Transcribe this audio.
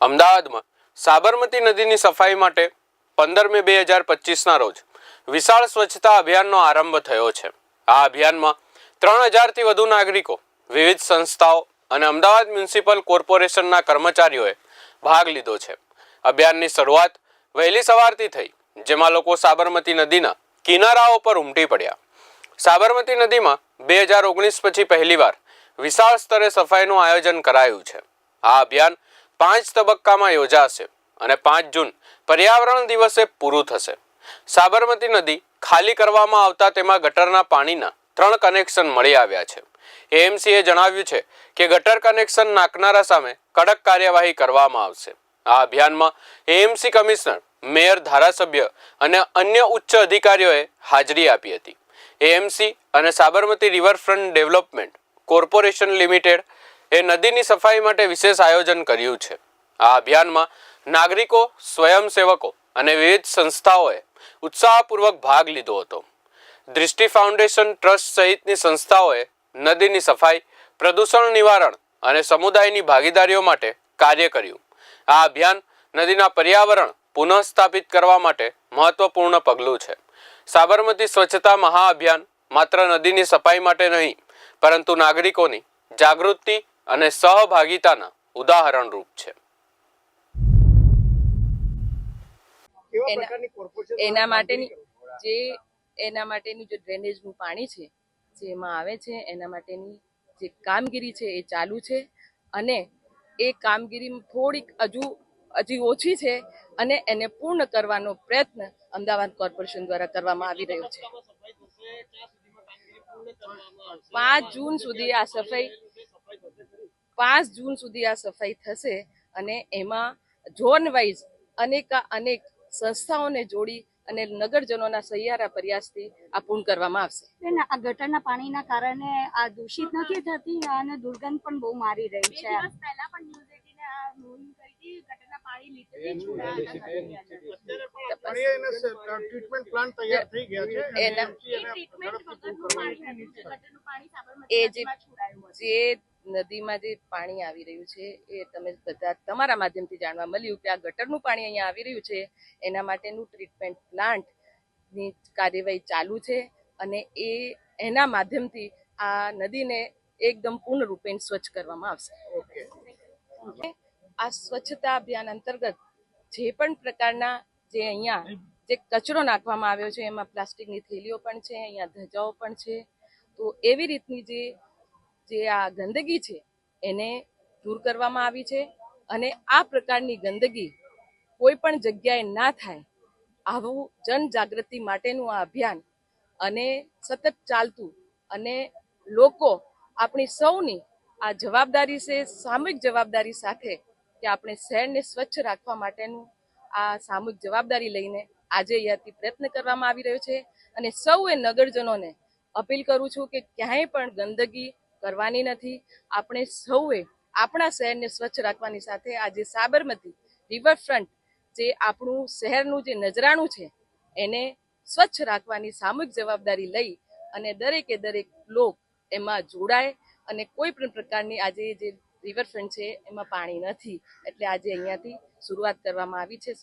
અમદાવાદમાં સાબરમતી નદીની સફાઈ માટે પંદર મે બે હજાર પચીસના રોજ વિશાળ સ્વચ્છતા અભિયાનનો આરંભ થયો છે. આ અભિયાનમાં ત્રણ હજારથી વધુ નાગરિકો, વિવિધ સંસ્થાઓ અને અમદાવાદ મ્યુનિસિપલ કોર્પોરેશનના કર્મચારીઓએ ભાગ લીધો છે. અભિયાનની શરૂઆત વહેલી સવારથી થઈ, જેમાં લોકો સાબરમતી નદીના કિનારાઓ પર ઉમટી પડ્યા. સાબરમતી નદીમાં બે હજાર ઓગણીસ પછી પહેલીવાર વિશાળ સ્તરે સફાઈનું આયોજન કરાયું છે. આ અભિયાન પાંચ તબક્કામાં યોજાશે અને પાંચ જૂન પર્યાવરણ દિવસે પૂરું થશે. સાબરમતી નદી ખાલી કરવામાં આવતા તેમાં ગટરના પાણીના ત્રણ કનેક્શન મળી આવ્યા છે. એએમસીએ જણાવ્યું છે કે ગટર કનેક્શન નાખનારા સામે કડક કાર્યવાહી કરવામાં આવશે. આ અભિયાનમાં એએમસી કમિશનર, મેયર, ધારાસભ્ય અને અન્ય ઉચ્ચ અધિકારીઓએ હાજરી આપી હતી. એએમસી અને Sabarmati riverfront development corporation limited એ નદીની સફાઈ માટે વિશેષ આયોજન કર્યું છે. આ અભિયાનમાં નાગરિકો, સ્વયંસેવકો અને વિવિધ સંસ્થાઓએ ઉત્સાહપૂર્વક ભાગ લીધો હતો. દૃષ્ટિ ફાઉન્ડેશન ટ્રસ્ટ સહિતની સંસ્થાઓએ નદીની સફાઈ, પ્રદૂષણ નિવારણ અને સમુદાયની ભાગીદારીઓ માટે કાર્ય કર્યું. આ અભિયાન નદીના પર્યાવરણ પુનઃસ્થાપિત કરવા માટે મહત્વપૂર્ણ પગલું છે. સાબરમતી સ્વચ્છતા મહાઅભિયાન માત્ર નદીની સફાઈ માટે નહીં, પરંતુ નાગરિકોની જાગૃતિ અને સહભાગિતાના ઉદાહરણરૂપ છે. એના- માટેની જે એના માટેની જે ડ્રેનેજનું પાણી છે જે એમાં આવે છે એના માટેની જે કામગીરી છે એ ચાલુ છે. અને એ કામગીરી થોડીક હજુ હજી ઓછી છે અને એને પૂર્ણ કરવાનો પ્રયત્ન અમદાવાદ કોર્પોરેશન દ્વારા કરવામાં આવી રહ્યો છે. પાંચ જૂન સુધી આ સફાઈ પાંચ જૂન સુધી આ સફાઈ થશે અને એમાં ઝોન વાઇઝ અનેક અનેક સંસ્થાઓને જોડી અને નગરજનોના સહિયારા પ્રયાસથી આ પૂર્ણ કરવામાં આવશે. આ ગટરના પાણીના કારણે આ દૂષિત નથી થતી અને દુર્ગંધ પણ બહુ મારી રહી છે. પહેલા પણ ન્યૂઝ એટીને આ નોંધ કરી હતી ગટરના પાણી લીધે અત્યારે પણ આ પાણી એને ટ્રીટમેન્ટ પ્લાન્ટ તૈયાર થઈ ગયા છે એના- MC એને ઝડપથી પૂરું કરવાનું છે. ગટરનું પાણી સાબરમતી એ જે છોડાયું જે નદીમાં જે પાણી આવી રહ્યું છે એ તમે બધા તમારા માધ્યમથી જાણવા મળ્યું કે આ ગટરનું પાણી અહીંયા આવી રહ્યું છે. એના માટેનું ટ્રીટમેન્ટ પ્લાન્ટની કાર્યવાહી ચાલુ છે અને એ એના માધ્યમથી આ નદીને એકદમ પૂર્ણ રૂપે સ્વચ્છ કરવામાં આવશે. ઓકે આ સ્વચ્છતા અભિયાન અંતર્ગત જે પણ પ્રકારના જે અહીંયા જે કચરો નાખવામાં આવ્યો છે એમાં પ્લાસ્ટિકની થેલીઓ પણ છે અહીંયા ધજાઓ પણ છે. તો એવી રીતની જે જે આ ગંદકી છે, એને દૂર કરવામાં આવી છે અને આ પ્રકારની ગંદકી કોઈ પણ જગ્યાએ ના થાય આવું જનજાગૃતિ માટેનું આ અભિયાન અને સતત ચાલતું અને લોકો આપણી સૌની આ જવાબદારી છે, સામૂહિક જવાબદારી સાથે કે આપણે શહેરને સ્વચ્છ રાખવા માટેનું આ સામૂહિક જવાબદારી લઈને આજે અહીંયાથી પ્રયત્ન કરવામાં આવી રહ્યો છે. અને સૌએ નગરજનોને અપીલ કરું છું કે ક્યાંય પણ ગંદકી કરવાની નથી. આપણે સૌએ આપણા શહેરને સ્વચ્છ રાખવાની સાથે આજે સાબરમતી રિવરફ્રન્ટ જે આપણું શહેરનું જે નજરાણું છે, એને સ્વચ્છ રાખવાની સામૂહિક જવાબદારી લઈ અને દરેકે દરેક લોક એમાં જોડાય અને કોઈ પણ પ્રકારની આજે જે રિવરફ્રન્ટ છે, એમાં પાણી નથી. એટલે આજે અહીંયાથી શરૂઆત કરવામાં આવી છે.